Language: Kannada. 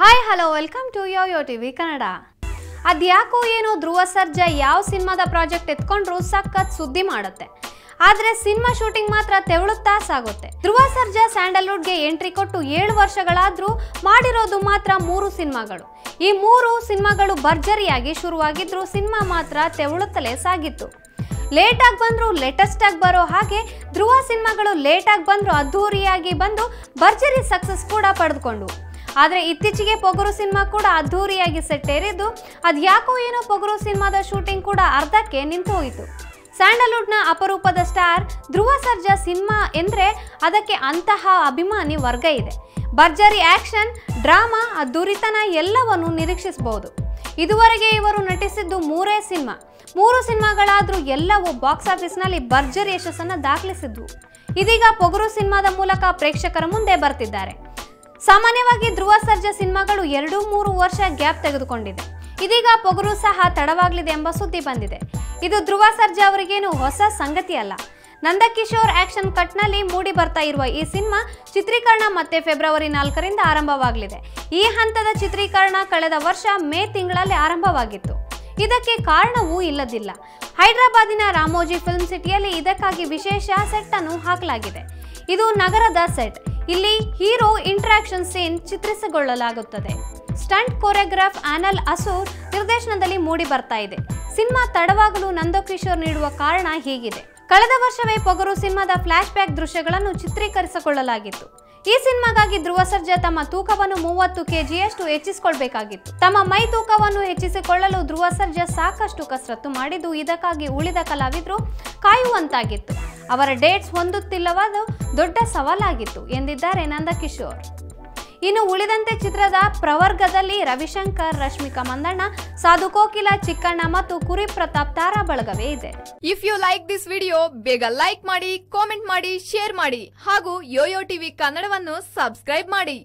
Hi hello welcome to yo yo TV Kannada ಅದ್ಯಾಕೋ ಏನೋ ಧ್ರುವ ಸರ್ಜಾ ಯಾವ ಸಿನಿಮಾದ ಪ್ರಾಜೆಕ್ಟ್ ಎತ್ಕೊಂಡ್ರು ಸಖತ್ ಸುದ್ದಿ ಮಾಡುತ್ತೆ. ಆದ್ರೆ ಸಿನಿಮಾ ಶೂಟಿಂಗ್ ಮಾತ್ರ ತೆವಳುತ್ತಾ ಸಾಗುತ್ತೆ. ಧ್ರುವ ಸರ್ಜಾ ಸ್ಯಾಂಡಲ್ವುಡ್ಗೆ ಎಂಟ್ರಿ ಕೊಟ್ಟು ಏಳು ವರ್ಷಗಳಾದ್ರೂ ಮಾಡಿರೋದು ಮಾತ್ರ ಮೂರು ಸಿನಿಮಾಗಳು. ಈ ಮೂರು ಸಿನಿಮಾಗಳು ಭರ್ಜರಿಯಾಗಿ ಶುರುವಾಗಿದ್ರು ಸಿನಿಮಾ ಮಾತ್ರ ತೆವಳುತ್ತಲೇ ಸಾಗಿತ್ತು. ಲೇಟ್ ಆಗಿ ಬಂದ್ರು ಲೇಟೆಸ್ಟ್ ಆಗಿ ಬರೋ ಹಾಗೆ ಧ್ರುವ ಸಿನಿಮಾಗಳು ಲೇಟ್ ಆಗಿ ಬಂದ್ರು ಅದ್ಧೂರಿಯಾಗಿ ಬಂದು ಭರ್ಜರಿ ಸಕ್ಸಸ್ ಕೂಡ ಪಡೆದುಕೊಂಡು ಆದರೆ ಇತ್ತೀಚೆಗೆ ಪೊಗರು ಸಿನಿಮಾ ಕೂಡ ಅದ್ಧೂರಿಯಾಗಿ ಸೆಟ್ಟೇರಿದ್ದು, ಅದ್ಯಾಕೋ ಏನೋ ಪೊಗರು ಸಿನಿಮಾದ ಶೂಟಿಂಗ್ ಕೂಡ ಅರ್ಧಕ್ಕೆ ನಿಂತು ಹೋಯಿತು. ಸ್ಯಾಂಡಲ್ವುಡ್ನ ಅಪರೂಪದ ಸ್ಟಾರ್ ಧ್ರುವ ಸರ್ಜಾ ಸಿನಿಮಾ ಎಂದರೆ ಅದಕ್ಕೆ ಅಂತಹ ಅಭಿಮಾನಿ ವರ್ಗ ಇದೆ. ಭರ್ಜರಿ ಆ್ಯಕ್ಷನ್ ಡ್ರಾಮಾ ಅದ್ದೂರಿತನ ಎಲ್ಲವನ್ನು ನಿರೀಕ್ಷಿಸಬಹುದು ಇದುವರೆಗೆ ಇವರು ನಟಿಸಿದ್ದು ಮೂರೇ ಸಿನಿಮಾ. ಮೂರು ಸಿನಿಮಾಗಳಾದರೂ ಎಲ್ಲವೂ ಬಾಕ್ಸ್ ಆಫೀಸ್ನಲ್ಲಿ ಭರ್ಜರಿ ಯಶಸ್ಸನ್ನು ದಾಖಲಿಸಿದ್ವು. ಇದೀಗ ಪೊಗರು ಸಿನಿಮಾದ ಮೂಲಕ ಪ್ರೇಕ್ಷಕರ ಮುಂದೆ ಬರ್ತಿದ್ದಾರೆ. ಸಾಮಾನ್ಯವಾಗಿ ಧ್ರುವ ಸರ್ಜಾ ಸಿನಿಮಾಗಳು ಎರಡು ಮೂರು ವರ್ಷ ಗ್ಯಾಪ್ ತೆಗೆದುಕೊಂಡಿದೆ. ಇದೀಗ ಪೊಗರು ಸಹ ತಡವಾಗಲಿದೆ ಎಂಬ ಸುದ್ದಿ ಬಂದಿದೆ. ಇದು ಧ್ರುವ ಸರ್ಜಾ ಅವರಿಗೇನು ಹೊಸ ಸಂಗತಿ ಅಲ್ಲ ನಂದಕಿಶೋರ್ ಆಕ್ಷನ್ ಕಟ್ನಲ್ಲಿ ಮೂಡಿ ಬರ್ತಾ ಇರುವ ಈ ಸಿನಿಮಾ ಚಿತ್ರೀಕರಣ ಮತ್ತೆ ಫೆಬ್ರವರಿ ನಾಲ್ಕರಿಂದ ಆರಂಭವಾಗಲಿದೆ. ಈ ಹಂತದ ಚಿತ್ರೀಕರಣ ಕಳೆದ ವರ್ಷ ಮೇ ತಿಂಗಳಲ್ಲಿ ಆರಂಭವಾಗಿತ್ತು. ಇದಕ್ಕೆ ಕಾರಣವೂ ಇಲ್ಲದಿಲ್ಲ. ಹೈದರಾಬಾದಿನ ರಾಮೋಜಿ ಫಿಲ್ಮ್ ಸಿಟಿಯಲ್ಲಿ ಇದಕ್ಕಾಗಿ ವಿಶೇಷ ಸೆಟ್ ಅನ್ನು ಹಾಕಲಾಗಿದೆ. ಇದು ನಗರದ ಸೆಟ್. ಇಲ್ಲಿ ಹೀರೋ ಇಂಟ್ರಾಕ್ಷನ್ ಸೀನ್ ಚಿತ್ರಿಸಿಕೊಳ್ಳಲಾಗುತ್ತದೆ. ಸ್ಟಂಟ್ ಕೊರಿಯೋಗ್ರಾಫ್ ಆನಲ್ ಅಸೂರ್ ನಿರ್ದೇಶನದಲ್ಲಿ ಮೂಡಿ ಬರ್ತಾ ಇದೆ. ಸಿನಿಮಾ ತಡವಾಗಲು ನಂದಕಿಶೋರ್ ನೀಡುವ ಕಾರಣ ಹೀಗಿದೆ. ಕಳೆದ ವರ್ಷವೇ ಪೊಗರು ಸಿನಿಮಾದ ಫ್ಲಾಶ್ ಬ್ಯಾಕ್ ದೃಶ್ಯಗಳನ್ನು ಚಿತ್ರೀಕರಿಸಿಕೊಳ್ಳಲಾಗಿತ್ತು. ಈ ಸಿನಿಮಾಗಾಗಿ ಧ್ರುವ ಸರ್ಜಾ ತಮ್ಮ ತೂಕವನ್ನು ಮೂವತ್ತು ಕೆಜಿಯಷ್ಟು ಹೆಚ್ಚಿಸಿಕೊಳ್ಬೇಕಾಗಿತ್ತು. ತಮ್ಮ ಮೈ ತೂಕವನ್ನು ಹೆಚ್ಚಿಸಿಕೊಳ್ಳಲು ಧ್ರುವ ಸರ್ಜಾ ಸಾಕಷ್ಟು ಕಸರತ್ತು ಮಾಡಿದ್ದು ಇದಕ್ಕಾಗಿ ಉಳಿದ ಕಲಾವಿದರು ಕಾಯುವಂತಾಗಿತ್ತು. ಅವರ ಡೇಟ್ಸ್ ಹೊಂದುತ್ತಿಲ್ಲವಾದು ದೊಡ್ಡ ಸವಾಲಾಗಿತ್ತು ಎಂದಿದ್ದಾರೆ ನಂದಕಿಶೋರ್ ಇನ್ನು ಉಳಿದಂತೆ ಚಿತ್ರದ ಪ್ರವರ್ಗದಲ್ಲಿ ರವಿಶಂಕರ್, ರಶ್ಮಿಕಾ ಮಂದಣ್ಣ, ಸಾಧು ಕೋಕಿಲ, ಚಿಕ್ಕಣ್ಣ ಮತ್ತು ಕುರಿ ಪ್ರತಾಪ್ ತಾರಾ ಬಳಗವೇ ಇದೆ. If you like this video ಬೇಗ ಲೈಕ್ ಮಾಡಿ ಕಾಮೆಂಟ್ ಮಾಡಿ ಶೇರ್ ಮಾಡಿ ಹಾಗೂ ಯೋಯೋ ಟಿವಿ ಕನ್ನಡವನ್ನು ಸಬ್ಸ್ಕ್ರೈಬ್ ಮಾಡಿ.